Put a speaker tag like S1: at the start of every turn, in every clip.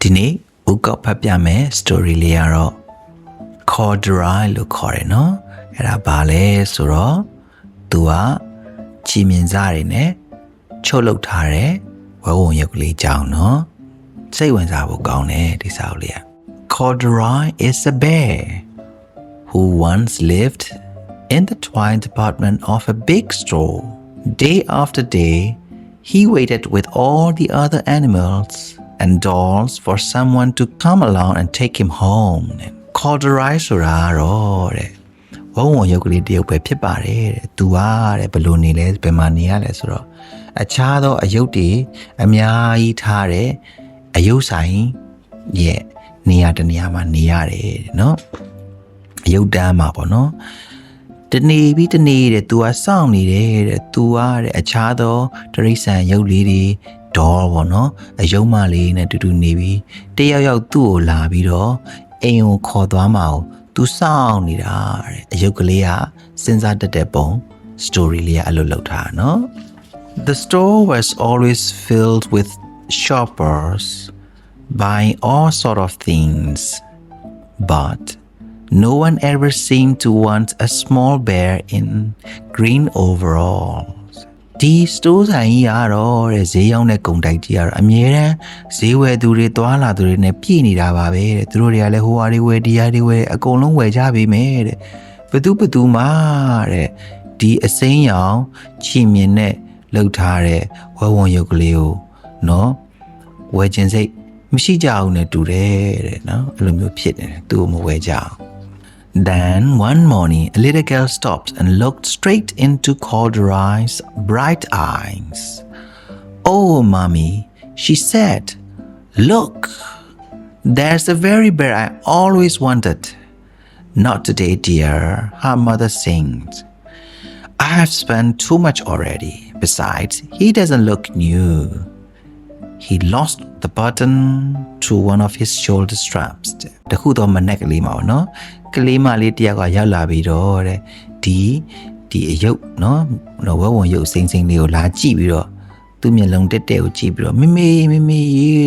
S1: ဒီနေ့ဥကောက်ဖတ်ပြမယ် story လေးကတော့ corduroy လို့ခေါ်တယ်နော်အဲ့ဒါဘာလဲဆိုတော့သူကချီမြင်စားတွေနဲ့ချုပ်လုပ်ထားတဲ့ဝဲဝုံရုပ်ကလေးကြောင်းနော်စိတ်ဝင်စားဖို့ကောင်းတယ်ဒီစာအုပ်လေးက corduroy is a bear who once lived in the twine department of a big store. Day after day, he waited with all the other animals and dolls for someone to come along and take him home တဲ့ corduroy ဆိုတာကတော့တဲ့ဝုံဝုံရုပ်ကလေးတရုပ်ပဲဖြစ်ပါတယ်တဲ့သူကတဲ့ဘယ်လိုနေလဲဘယ်မှာနေရလဲဆိုတော့အခြားသောအယုတ်တွေအများကြီးထားတဲ့အယုတ်ဆိုင်ရဲ့နေရာတနေရာမှာနေရတယ်တဲ့နော်အယုတ်တန်းမှာပေါ့နော်တနေပြီးတနေတဲ့ तू อ่ะစောင့်နေတယ်တဲ့ तू อ่ะတဲ့အခြားသောတရိษံရုပ်လေးတွေ ဒေါ်ပေါ့နော်အယုံမလေးနဲ့တူတူနေပြီးတယောက်ယောက်သူ့ကိုလာပြီးတော့အိမ်ကိုခေါ်သွားမှာကို तू စောင့်နေတာတဲ့အယုတ်ကလေးကစဉ်းစားတတ်တဲ့ပုံ story လေးကအဲ့လိုလောက်ထားတာနော် The store was always filled with shoppers buying all sort of things but no one ever seemed to want a small bear in green overalls. ဒီ store ဆိုင်ကြီးကတော့တဲ့ဈေးရောက်တဲ့ကုန်တိုက်ကြီးကတော့အမြဲတမ်းဈေးဝယ်သူတွေတွာလာသူတွေနဲ့ပြည့်နေတာပါပဲတဲ့သူတို့တွေကလည်းဟိုဟာတွေဝယ်ဒီဟာတွေဝယ်အကုန်လုံးဝယ်ကြပြီမယ်တဲ့ဘသူဘသူမှတဲ့ဒီအစိမ်းရောင်ချီမြင်နဲ့လှုပ်ထားတဲ့ဝဲဝုံရုပ်ကလေးကိုနော်ဝယ်ခြင်းစိတ်မရှိကြဘူးနဲ့တူတယ်တဲ့နော်အဲ့လိုမျိုးဖြစ်နေတယ်သူ့ကိုမဝယ်ကြအောင် Then one morning, a little girl stopped and looked straight into Corduroy's bright eyes. Oh, mommy, she said, look, there's the very bear I always wanted. Not today, dear, her mother sings. I have spent too much already. Besides, he doesn't look new. He lost the button to one of his shoulder straps. တခုတော့မနက်ကလေးမှာပေါ့နော်ကလေးမလေးတယောက်ကရောက်လာပြီးတော့တဲ့ဒီဒီအယုတ်နော်နော်ဝဲဝင်ရုပ်စိမ့်စိမ့်လေးကိုလာကြည့်ပြီးတော့ သူ့မျက်လုံးတက်တက်ကိုကြည့်ပြီးတော့မမေမမေ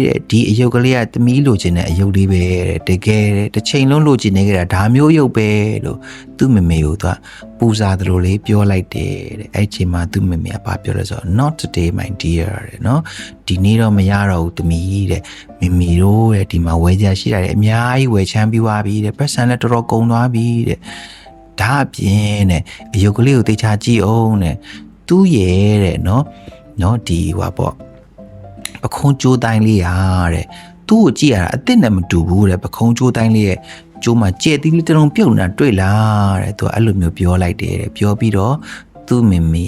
S1: တဲ့ဒီအယုတ်ကလေးကသမီးလိုချင်တဲ့အယုတ်လေးပဲတဲ့တကယ်တဲ့တစ်ချိန်လုံးလိုချင်နေကြတာဒါမျိုးရုပ်ပဲလို့သူ့မမေကိုသူကပူစားသလိုလေးပြောလိုက်တယ်တဲ့အဲ့ချိန်မှာသူ့မမေကဘာပြောလဲဆိုတော့ not today my dear တဲ့နော်ဒီနေ့တော့မရတော့ဘူးသမီးတဲ့မမေတို့တဲ့ဒီမှာဝယ်ကြရှိတာတဲ့အများကြီးဝယ်ချမ်းပြီးသွားပြီတဲ့ပတ်စံလည်းတော်တော်ကုန်သွားပြီတဲ့ဒါအပြင်တဲ့အယုတ်ကလေးကိုသိချာကြည့်အောင်တဲ့သူ့ရဲ့တဲ့နော် နော်ဒီဟွာပေါ့ပခုံးကြိုးတိုင်းလေးရာတဲ့သူ့ကိုကြည့်ရတာအစ်စ်နဲ့မတူဘူးတဲ့ပခုံးကြိုးတိုင်းလေးရဲ့ကျိုးမှာကြဲသီးလေးတစ်လုံးပြုတ်နေတာတွေ့လားတဲ့သူကအဲ့လိုမျိုးပြောလိုက်တယ်တဲ့ပြောပြီးတော့သူ့မမေ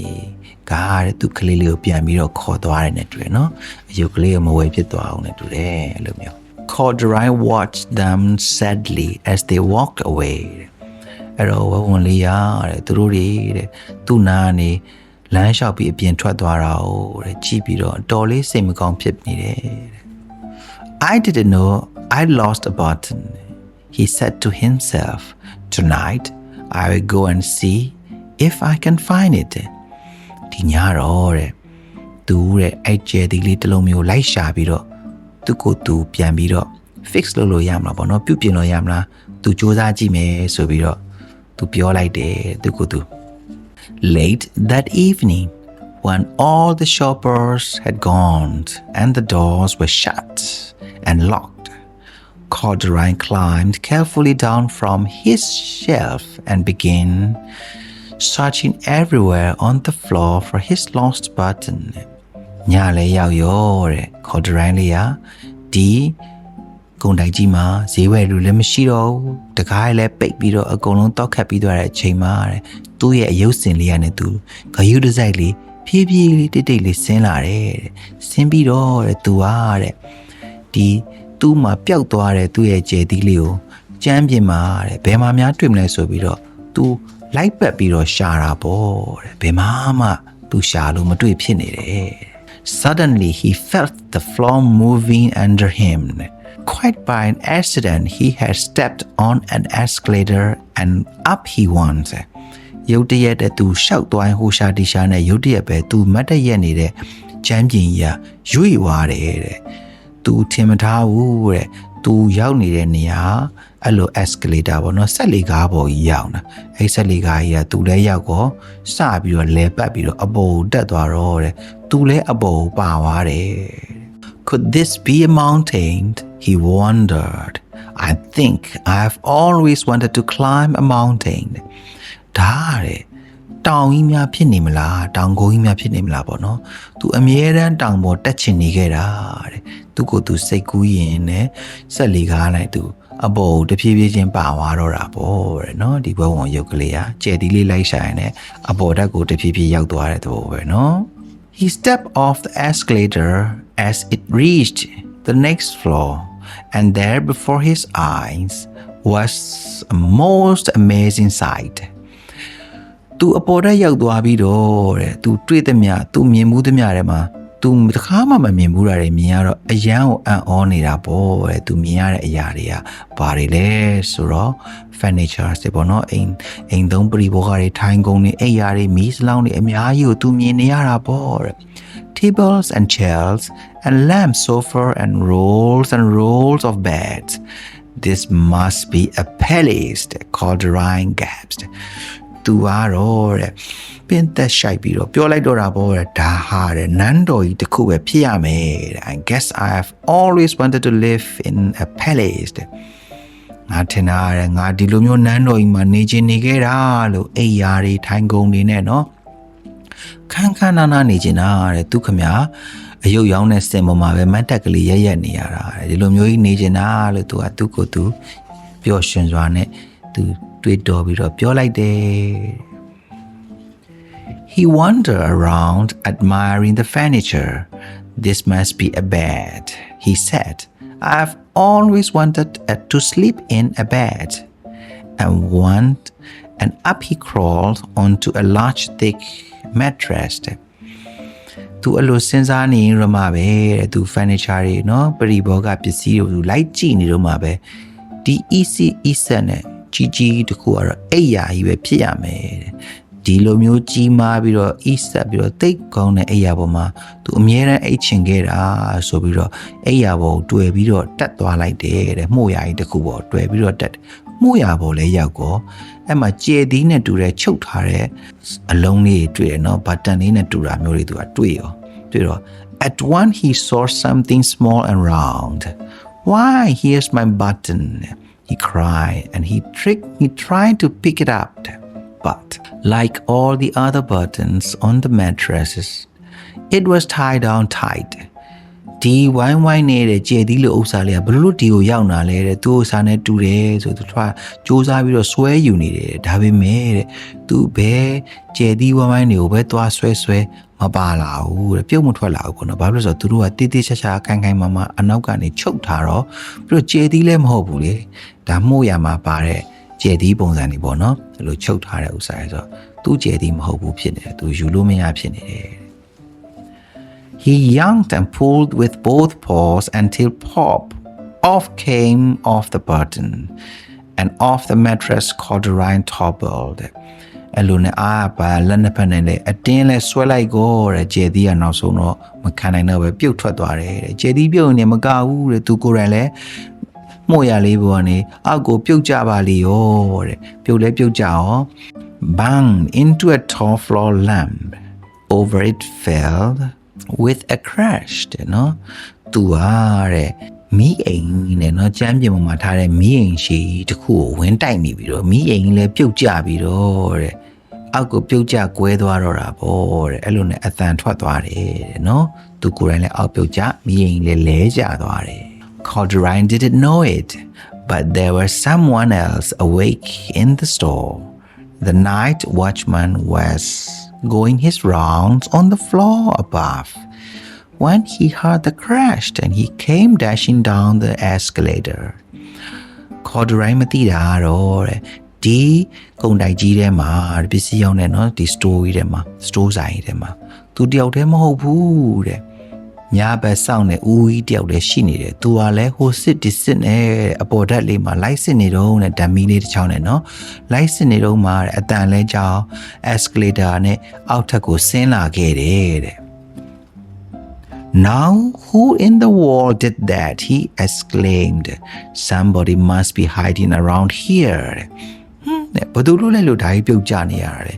S1: ကတဲ့သူကလေးလေးကိုပြန်ပြီးတော့ခေါ်သွားတယ်နဲ့တွေ့နော်အယုတ်ကလေးကိုမဝယ်ဖြစ်သွားအောင်နဲ့တူတယ်အဲ့လိုမျိုး Corduroy watched them sadly as they walked away အဲ့တော့ဝဝင်လေးရတဲ့သူတို့တွေတဲ့သူ့နာကနေ လမ်းလျှောက်ပြီးအပြင်ထွက်သွားတာ哦တဲ့ကြည့်ပြီးတော့အတော်လေးစိတ်မကောင်းဖြစ်နေတယ်တဲ့ I didn't know I lost a button he said to himself tonight I will go and see if I can find it ဒီညတော့တဲ့သူတဲ့အဲ့ကျဲဒီလေးတစ်လုံးမျိုးလိုက်ရှာပြီးတော့သူ့ကိုယ်သူပြန်ပြီးတော့ fix လုပ်လို့ရမလားပေါ့နော်ပြုပြင်လို့ရမလားသူစူးစမ်းကြည့်မယ်ဆိုပြီးတော့သူပြောလိုက်တယ်သူကိုယ်သူ Late that evening, when all the shoppers had gone and the doors were shut and locked, Corduroy climbed carefully down from his shelf and began searching everywhere on the floor for his lost button. ညလည်းရောက်ရောတဲ့ Corduroy လေးကဒီ ကုန်တိုက်ကြီးမှာဈေးဝယ်လူလည်းမရှိတော့ဘူးတကားလည်းပိတ်ပြီးတော့အကုန်လုံးတောက်ခတ်ပြီးသွားတဲ့အချိန်မှာတဲ့သူ့ရဲ့အယုတ်စင်လေးကနေသူဂယုတစိုက်လေးဖြည်းဖြည်းလေးတိတ်တိတ်လေးဆင်းလာတယ်တဲ့ဆင်းပြီးတော့တဲ့သူကတဲ့ဒီသူ့မှာပျောက်သွားတဲ့သူ့ရဲ့ကြယ်သီးလေးကိုကြမ်းပြင်မှာတဲ့ဘယ်မှာများတွေ့မလဲဆိုပြီးတော့သူလိုက်ပတ်ပြီးတော့ရှာတာပေါ့တဲ့ဘယ်မှာမှသူရှာလို့မတွေ့ဖြစ်နေတယ် Suddenly he felt the floor moving under him. Quite by an accident, he had stepped on an escalator and up he went. ရုတ်တရက်တဲ့သူရှောက်သွားရင်ဟိုရှာတီရှာနဲ့ရုတ်တရက်ပဲသူမတ်တရက်နေတဲ့ချမ်းပြင်ကြီးကရွေ့သွားတယ်တဲ့။ तू ထင်မထားဘူးတဲ့ तू ရောက်နေတဲ့နေရာအဲ့လို escalator ပေါ့နော်ဆက်လေးကားပေါ်ကြီးရောက်တာအဲ့ဆက်လေးကားကြီးက तू လည်းရောက်တော့စပြီးတော့လဲပတ်ပြီးတော့အပေါ်တက်သွားတော့တဲ့ तू လည်းအပေါ်ပါသွားတယ် Could this be a mountain? He wondered. I think I've always wanted to climb a mountain. ဒါတဲ့တောင်ကြီးများဖြစ်နေမလားတောင်ကုန်းကြီးများဖြစ်နေမလားပေါ့နော်။ तू အမြဲတမ်းတောင်ပေါ်တက်ချင်နေခဲ့တာတဲ့။ तू ကို तू စိတ်ကူးရင်နဲ့ဆက်လီကားလိုက် तू အပေါ်ကိုတဖြည်းဖြည်းချင်းပါသွားတော့တာပေါ့တဲ့နော်ဒီဘဝဝင်ရုပ်ကလေးอ่ะကြဲဒီလေးလိုက်ဆိုင်နဲ့အပေါ်ဓာတ်ကိုတဖြည်းဖြည်းရောက်သွားတဲ့သဘောပဲနော် He stepped off the escalator as it reached the next floor, and there before his eyes was a most amazing sight. သူအပေါ်တက်ရောက်သွားပြီးတော့တဲ့သူတွေ့သမျှသူမြင်မှုသမျှထဲမှာသူတခါမှမမြင်ဘူးတာတွေမြင်ရတော့အယမ်းကိုအံ့ဩနေတာပေါ့တဲ့သူမြင်ရတဲ့အရာတွေကဘာတွေလဲဆိုတော့ furniture တွေပေါ့နော်အိမ်အိမ်သုံးပရိဘောဂတွေထိုင်ကုန်တွေအိမ်ယာတွေမီးစလောင်းတွေအများကြီးကိုသူမြင်နေရတာပေါ့တဲ့ tables and chairs and lamps sofa and rolls and rolls of beds this must be a palace called Rhine Gaps သူကတော့တဲ့ပင်သက်ရှိုက်ပြီးတော့ပြောလိုက်တော့တာပေါ့တဲ့ဒါဟာတဲ့နန်းတော်ကြီးတစ်ခုပဲဖြစ်ရမယ်တဲ့ I guess I have always wanted to live in a palace တဲ့ငါထင်တာတဲ့ငါဒီလိုမျိုးနန်းတော်ကြီးမှာနေချင်နေခဲ့တာလို့အိယာတွေထိုင်ကုန်တွေနဲ့နော် ခန်းခန်းနာနာနေချင်တာတဲ့သူခမအယုတ်ရောင်းတဲ့စင်ပေါ်မှာပဲမတ်တက်ကလေးရက်ရက်နေရတာတဲ့ဒီလိုမျိုးကြီးနေချင်တာလို့သူကသူ့ကိုသူပျော်ရွှင်စွာနဲ့သူတွေးတောပြီးတော့ပြောလိုက်တယ် He wandered around admiring the furniture. This must be a bed, he said. I've always wanted uh, to sleep in a bed. And want and up he crawled onto a large thick mattress. သူအလိုစဉ်းစားနေရမှာပဲတဲ့သူ furniture တွေเนาะပရိဘောဂပစ္စည်းတွေသူလိုက်ကြည့်နေတော့မှာပဲဒီ easy easy နဲ့ကြီးကြီးတခုကတော့အိပ်ယာကြီးပဲဖြစ်ရမယ်တဲ့ဒီလိုမျိုးကြီးမားပြီးတော့အီးဆက်ပြီးတော့တိတ်ကောင်းတဲ့အိယာပေါ်မှာသူအမြဲတမ်းအိတ်ချင်ခဲ့တာဆိုပြီးတော့အိယာပေါ်ကိုတွေ့ပြီးတော့တက်သွားလိုက်တယ်တဲ့မှုရာကြီးတစ်ခုပေါ်တွေ့ပြီးတော့တက်မှုရာပေါ်လဲရောက်ကော အဲ့မှာကြဲသီးနဲ့တူတဲ့ချုပ်ထားတဲ့အလုံးလေးတွေ့တယ်နော်ဘတ်တန်လေးနဲ့တူတာမျိုးတွေသူကတွေ့ရောတွေ့တော့ at one he saw something small and round why here's my button he cried and he tricked he tried to pick it up but like all the other buttons on the mattresses, it was tied down tight. ဒီဝိုင်းဝိုင်းနေတဲ့ကြဲသီးလိုဥစ္စာလေးကဘလို့ဒီကိုရောက်လာလဲတဲ့သူ့ဥစ္စာနဲ့တူတယ်ဆိုသူကစ조사ပြီးတော့ဆွဲယူနေတယ်ဒါပေမဲ့တဲ့သူဘဲကြဲသီးဝိုင်းဝိုင်းတွေကိုပဲသွားဆွဲဆွဲမပါလာဘူးတဲ့ပြုတ်မထွက်လာဘူးပေါ့နော်ဘာလို့လဲဆိုတော့သူတို့ကတိတိကျကျခိုင်ခိုင်မာမာအနောက်ကနေချုပ်ထားတော့ပြီးတော့ကြဲသီးလည်းမဟုတ်ဘူးလေဒါမှုရမှာပါတဲ့ကျဲသီးပုံစံတွေပေါ့နော်အဲ့လိုချုပ်ထားတဲ့ဥစ္စာဆိုတော့သူ့ကျဲသီးမဟုတ်ဘူးဖြစ်နေတယ်သူယူလို့မရဖြစ်နေတယ် He yanked and pulled with both paws until pop off came off the button and off the mattress corduroy toppled အဲ့လိုနဲ့အားပါလက်နှစ်ဖက်နဲ့လည်းအတင်းလဲဆွဲလိုက်ကိုတဲ့ဂျယ်သီးကနောက်ဆုံးတော့မခံနိုင်တော့ပဲပြုတ်ထွက်သွားတယ်တဲ့ဂျယ်သီးပြုတ်နေမကဘူးတဲ့သူကိုယ်တိုင်လည်းမှုရလေးပေါ်ကနေအောက်ကိုပြုတ်ကြပါလေရောတဲ့ပြုတ်လဲပြုတ်ကြရော bang into a tall floor lamp over it fell with a crash တဲ့နော်သူဟာတဲ့မီးအိမ်နဲ့နော်ကျမ်းပြင်ပေါ်မှာထားတဲ့မီးအိမ်ရှိတစ်ခုကိုဝင်တိုက်နေပြီးတော့မီးအိမ်လည်းပြုတ်ကျပြီးတော့တဲ့အောက်ကိုပြုတ်ကျကွဲသွားတော့တာပေါ့တဲ့အဲ့လိုနဲ့အသံထွက်သွားတယ်တဲ့နော်သူကိုယ်တိုင်လည်းအောက်ပြုတ်ကျမီးအိမ်လည်းလဲကျသွားတယ် Calderine didn't know it, but there was someone else awake in the store. The night watchman was going his rounds on the floor above when he heard the crash and he came dashing down the escalator. Calderine မသိတာတော့တဲ့ဒီကုန်တိုက်ကြီးထဲမှာပစ္စည်းရောက်နေနော်ဒီ store ကြီးထဲမှာ store ဆိုင်ကြီးထဲမှာသူတယောက်တည်းမဟုတ်ဘူးတဲ့ ညာဘက်စောင့်နေဦးကြီးတယောက်လည်းရှိနေတယ်သူကလည်းဟိုစစ်ဒီစစ်နဲ့အပေါ်ဓာတ်လေးမှာလိုက်စစ်နေတော့နဲ့ဓာတ်မီလေးတစ်ချောင်းနဲ့နော်လိုက်စစ်နေတော့မှတဲ့အတန်လဲကြောင်း escalator နဲ့အောက်ထပ်ကိုဆင်းလာခဲ့တယ်တဲ့ Now, who in the world did that? He exclaimed. Somebody must be hiding around here. ဟွန်းတဲ့ဘယ်သူလို့လဲလို့ဒါကြီးပြုတ်ကြနေရတယ်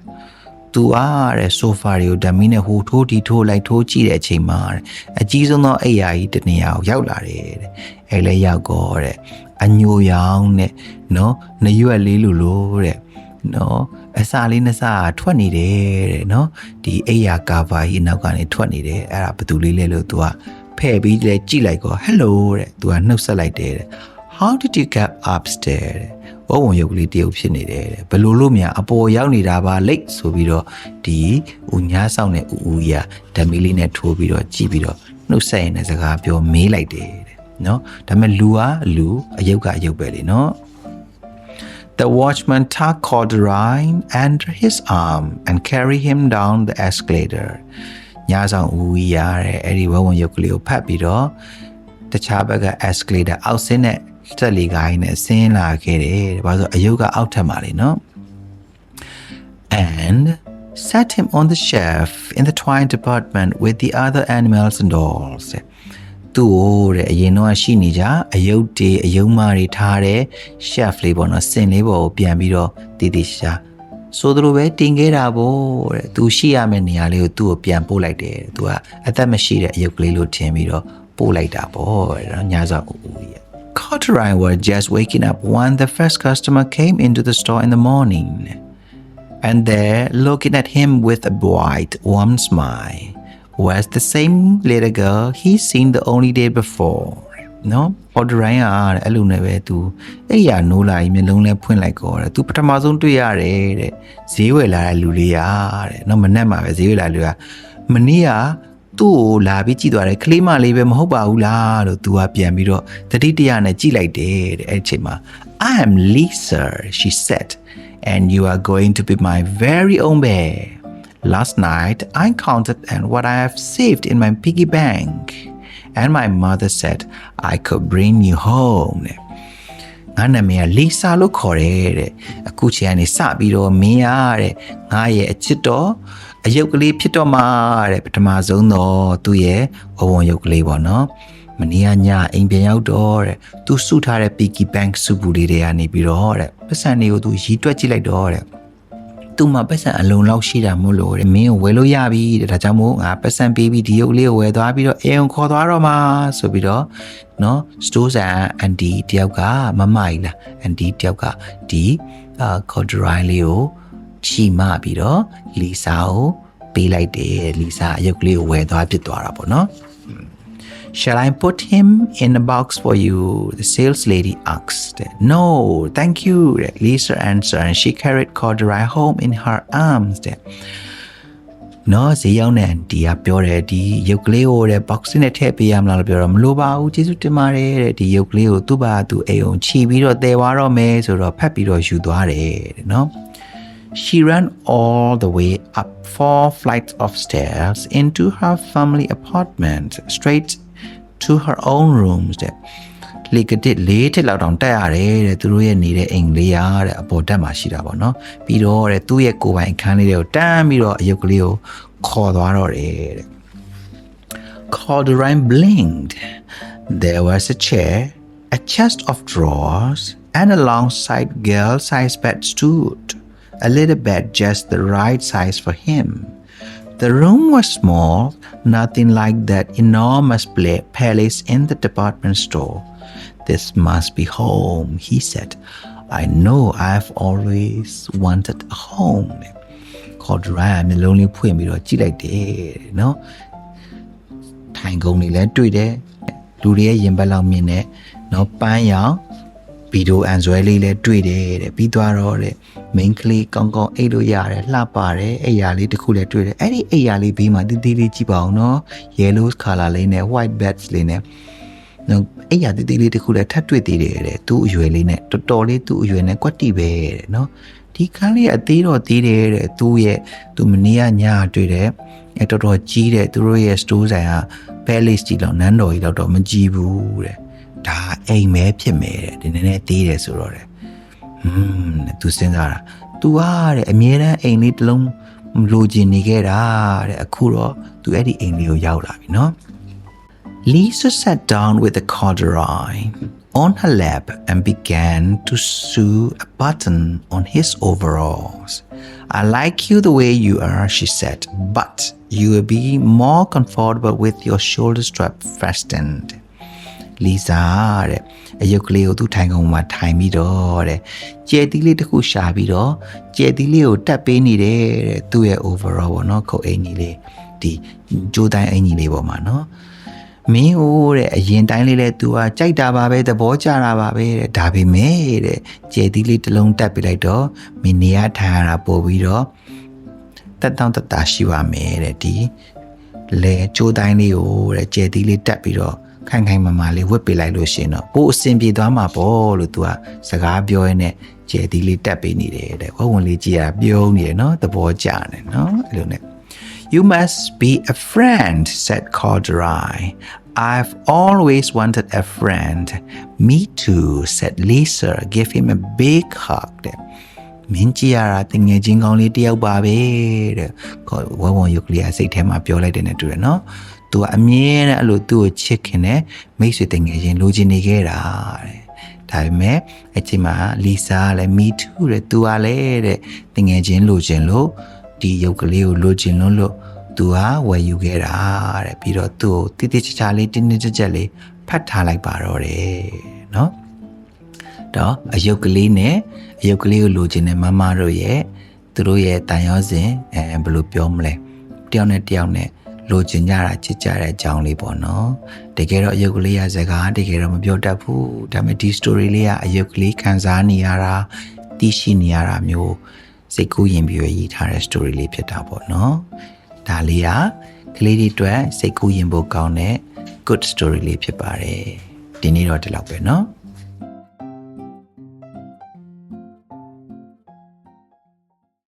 S1: သူအားတဲ့ဆိုဖာတွေကိုဓမီနဲ့ဟိုထိုးတီထိုးလိုက်ထိုးကြည့်တဲ့အချိန်မှာတဲ့အကြီးဆုံးသောအိယာကြီးတစ်နေရာကိုရောက်လာတယ်တဲ့အဲလဲရောက်ကောတဲ့အညိုရောင်တဲ့နော်နရွက်လေးလိုလိုတဲ့နော်အစာလေးနှစ်စာထွက်နေတယ်တဲ့နော်ဒီအိယာကာဗာကြီးနောက်ကနေထွက်နေတယ်အဲ့ဒါဘယ်သူလေးလဲလို့သူကဖဲ့ပြီးလဲကြည့်လိုက်ကော hello တဲ့သူကနှုတ်ဆက်လိုက်တယ်တဲ့ how did you get upstairs တဲ့ ဝဝုံရုပ်ကလေးတရုပ်ဖြစ်နေတယ်တဲ့ဘယ်လိုလို့များအပေါ်ရောက်နေတာပါလိတ်ဆိုပြီးတော့ဒီဦးညားဆောင်တဲ့ဦးဦးကြီးကဓမီလေးနဲ့ထိုးပြီးတော့ကြည့်ပြီးတော့နှုတ်ဆက်ရင်လည်းစကားပြောမေးလိုက်တယ်တဲ့နော်ဒါပေမဲ့လူကလူအယုတ်ကအယုတ်ပဲလေနော် The watchman tucked Corderine under his arm and carried him down the escalator. ညဆောင်ဦးကြီးရတဲ့အဲ့ဒီဝဝုံရုပ်ကလေးကိုဖတ်ပြီးတော့တခြားဘက်က escalator အောက်ဆင်းတဲ့ တက်လီကိုင်းနဲ့ဆင်းလာခဲ့တယ်တဲ့။ဘာလို့ဆိုအယုတ်ကအောက်ထပ်မှာလေနော်။ And set him on the shelf in the twine department with the other animals and dolls. တဲ့သူ့ကိုတဲ့အရင်တော့ရှိနေကြအယုတ်တွေအယုံမာတွေထားတဲ့ chef လေးပေါ့နော်စင်လေးပေါ်ကိုပြန်ပြီးတော့တည်တည်ရှာဆိုသလိုပဲတင်ခဲ့တာပေါ့တဲ့သူရှိရမယ့်နေရာလေးကိုသူ့ကိုပြန်ပို့လိုက်တယ်သူကအသက်မရှိတဲ့အယုတ်ကလေးလို့ထင်ပြီးတော့ပို့လိုက်တာပေါ့တဲ့နော်ညစာဦးဦးကြီး Carterine were just waking up when the first customer came into the store in the morning and there looking at him with a bright warm smile was the same little girl he seen the only day before နော်အော်ဒရိုင်းကအဲ့လိုနဲ့ပဲ तू အဲ့ရနိုးလာရင်မျိုးလုံးလဲဖွင့်လိုက်ကောတဲ့ तू ပထမဆုံးတွေ့ရတယ်တဲ့ဈေးဝယ်လာတဲ့လူလေးရာတဲ့နော်မနဲ့မှာပဲဈေးဝယ်လာလူကမနေ့က သူ့ကိုလာပြီးကြည့်သွားတယ်ကလေးမလေးပဲမဟုတ်ပါဘူးလားလို့ तू ကပြန်ပြီးတော့တတိတရနဲ့ကြည့်လိုက်တယ်တဲ့အဲ့ချိန်မှာ I am Lisa she said and you are going to be my very own bear Last night, I counted and what I have saved in my piggy bank, and my mother said I could bring you home. ငါနာမည်ကလီဆာလို့ခေါ်တယ်တဲ့အခုချိန်ကနေစပြီးတော့မင်းရတဲ့ငါရဲ့အချစ်တော် အယုတ်ကလေးဖြစ်တော့မှာတဲ့ပထမဆုံးတော့သူ့ရဲ့ဝဝံယုတ်ကလေးပေါ့နော်မနေ့ကညအိမ်ပြန်ရောက်တော့တဲ့သူစုထားတဲ့ piggy bank စုပူလေးတွေကနေပြီးတော့တဲ့ပတ်စံတွေကိုသူရီတွက်ကြည့်လိုက်တော့တဲ့သူမှပတ်စံအလုံးလောက်ရှိတာမို့လို့တဲ့မင်းကိုဝယ်လို့ရပြီတဲ့ဒါကြောင့်မို့ငါပတ်စံပေးပြီးဒီရုပ်လေးကိုဝယ်သွားပြီးတော့အိမ်ကိုခေါ်သွားတော့မှာဆိုပြီးတော့နော်စတိုးဆန်အန်တီတယောက်ကမမိုင်လားအန်တီတယောက်ကဒီအာကော်ဒရိုင်းလေးကို ချီမပြီးတော့လီဆာကိုပေးလိုက်တယ်လီဆာအရုပ်ကလေးကိုဝယ်သွားဖြစ်သွားတာပေါ့နော် Shall I put him in a box for you? The sales lady asked. No, thank you, Lisa answered, and she carried Corduroy home in her arms. နော်ဈေးရောက်နေဒီကပြောတယ်ဒီရုပ်ကလေးကိုတဲ့ box နဲ့ထည့်ပေးရမလားလို့ပြောတော့မလိုပါဘူးကျေးဇူးတင်ပါတယ်တဲ့ဒီရုပ်ကလေးကိုသူ့ဘာသူအိမ်အောင်ခြီပြီးတော့တည်သွားတော့မယ်ဆိုတော့ဖတ်ပြီးတော့ယူသွားတယ်တဲ့နော် She ran all the way up four flights of stairs into her family apartment, straight to her own rooms တဲ့လေကတစ်လေးထစ်လောက်တောင်တက်ရတယ်တဲ့သူတို့ရဲ့နေတဲ့အိမ်လေးရတဲ့အပေါ်တက်မှာရှိတာပေါ့နော်ပြီးတော့တဲ့သူ့ရဲ့ကိုယ်ပိုင်အခန်းလေးတွေကိုတန်းပြီးတော့အယုတ်ကလေးကိုခေါ်သွားတော့တယ်တဲ့ Corduroy blinked. There was a chair, a chest of drawers, and a long side girl sized bed stood. A little bed just the right size for him. The room was small, nothing like that enormous pla- palace in the department store. This must be home, he said. I know I've always wanted a home. Corduroy မျိုးလုံးလေးဖွင့်ပြီးတော့ကြည့်လိုက်တယ်နော် ထိုင်ကုန်တွေလည်းတွေ့တယ်လူတွေရဲ့ရင်ဘတ်လောက်မြင်တဲ့နော်ပန်းရောင် ဗီဒီယိုအန်ဆွဲလေးလည်းတွေ့တယ်တဲ့ပြီးသွားတော့တဲ့ main ကလေးကောင်းကောင်းအိတ်လို့ရတယ်လှပတယ်အိယာလေးတစ်ခုလည်းတွေ့တယ်အဲ့ဒီအိယာလေးဘေးမှာတီးတီးလေးကြည့်ပါအောင်နော် yellow color လေးနဲ့ white beds လေးနဲ့နော်အဲ့ရတီးတီးလေးတစ်ခုလည်းထပ်တွေ့သေးတယ်တဲ့သူ့အရွယ်လေးနဲ့တော်တော်လေးသူ့အရွယ်နဲ့ကွက်တိပဲတဲ့နော်ဒီကန်းလေးအသေးတော့သေးတယ်တဲ့သူ့ရဲ့သူမနေ့ကညတွေ့တယ်အဲတော်တော်ကြီးတဲ့သူတို့ရဲ့ store ဆိုင်က palace ကြီးလောက်နန်းတော်ကြီးလောက်တော့မကြီးဘူးတဲ့ ဒါအိမ်မဲဖြစ်မယ်တဲ့ဒီနည်းနည်းသေးတယ်ဆိုတော့တဲ့ ဟွန်းသူစဉ်းစားတာ तू ဟာတဲ့အမြဲတမ်းအိမ်လေးတစ်လုံးလိုချင်နေခဲ့တာတဲ့အခုတော့ तू အဲ့ဒီအိမ်လေးကိုရောက်လာပြီနော် Lisa sat down with the corduroy on her lap and began to sew a button on his overalls. I like you the way you are, she said, but you will be more comfortable with your shoulder strap fastened. လီစာတဲ့အယုတ်ကလေးကိုသူ့ထိုင်ကုန်မှာထိုင်ပြီးတော့တဲ့ကျဲသီးလေးတစ်ခုရှာပြီးတော့ကျဲသီးလေးကိုတက်ပေးနေတယ်တဲ့သူ့ရဲ့ overall ပေါ့နော်ခုတ်အင်ကြီးလေးဒီကြိုးတိုင်းအင်ကြီးလေးပေါ်မှာနော်မင်းဟိုတဲ့အရင်တိုင်းလေးလဲ तू ကကြိုက်တာပါပဲသဘောကျတာပါပဲတဲ့ဒါပေမဲ့တဲ့ကျဲသီးလေးတစ်လုံးတက်ပေးလိုက်တော့မင်းနေရထိုင်ရတာပို့ပြီးတော့တက်တောင့်တက်တာရှိပါမယ်တဲ့ဒီလဲကြိုးတိုင်းလေးကိုတဲ့ကျဲသီးလေးတက်ပြီးတော့ ခိုင်ခိုင်မာမာလေးဝတ်ပေးလိုက်လို့ရှရင်တော့ပို့အဆင်ပြေသွားမှာပေါ့လို့ तू ကစကားပြောရင်းနဲ့ကျဲသီးလေးတက်ပေးနေတယ်တဲ့ဝက်ဝင်လေးကြည်ရပြုံးနေတယ်နော်သဘောကျတယ်နော်အဲ့လိုနဲ့ You must be a friend said Corduroy I've always wanted a friend Me too said Lisa give him a big hug တဲ့မင်းကြည့်ရတာတငယ်ချင်းကောင်းလေးတယောက်ပါပဲတဲ့ခေါ်ဝဝယုတ်ကလေးကစိတ်ထဲမှာပြောလိုက်တယ်နဲ့တူတယ်နော် သူကအမြဲတမ်းအဲ့လိုသူ့ကိုချစ်ခင်တဲ့မိတ်ဆွေတငယ်ချင်းလိုချင်နေခဲ့တာတဲ့ဒါပေမဲ့အချိန်မှာလီဆာကလည်း me too တဲ့သူကလည်းတဲ့တငယ်ချင်းလိုချင်လို့ဒီယုတ်ကလေးကိုလိုချင်လို့လို့သူကဝယ်ယူခဲ့တာတဲ့ပြီးတော့သူ့ကိုတိတိကျကျလေးတင်းတင်းကြပ်ကြပ်လေးဖတ်ထားလိုက်ပါတော့တယ်နော်တော့အယုတ်ကလေးနဲ့အယုတ်ကလေးကိုလိုချင်တဲ့မမတို့ရဲ့သူတို့ရဲ့တန်ရောစဉ်အဲဘယ်လိုပြောမလဲတယောက်နဲ့တယောက်နဲ့ လိုချင်ကြတာချစ်ကြတဲ့အကြောင်းလေးပေါ့နော်တကယ်တော့အယုတ်ကလေးရစကားတကယ်တော့မပြောတတ်ဘူးဒါပေမဲ့ဒီ story လေးကအယုတ်ကလေးခံစားနေရတာသိရှိနေရတာမျိုးစိတ်ကူးရင်ပြီးရရေးထားတဲ့ story လေးဖြစ်တာပေါ့နော်ဒါလေးကကလေးတွေအတွက်စိတ်ကူးရင်ဖို့ကောင်းတဲ့ good story လေးဖြစ်ပါတယ်ဒီနေ့တော့ဒီလောက်ပဲเนาะ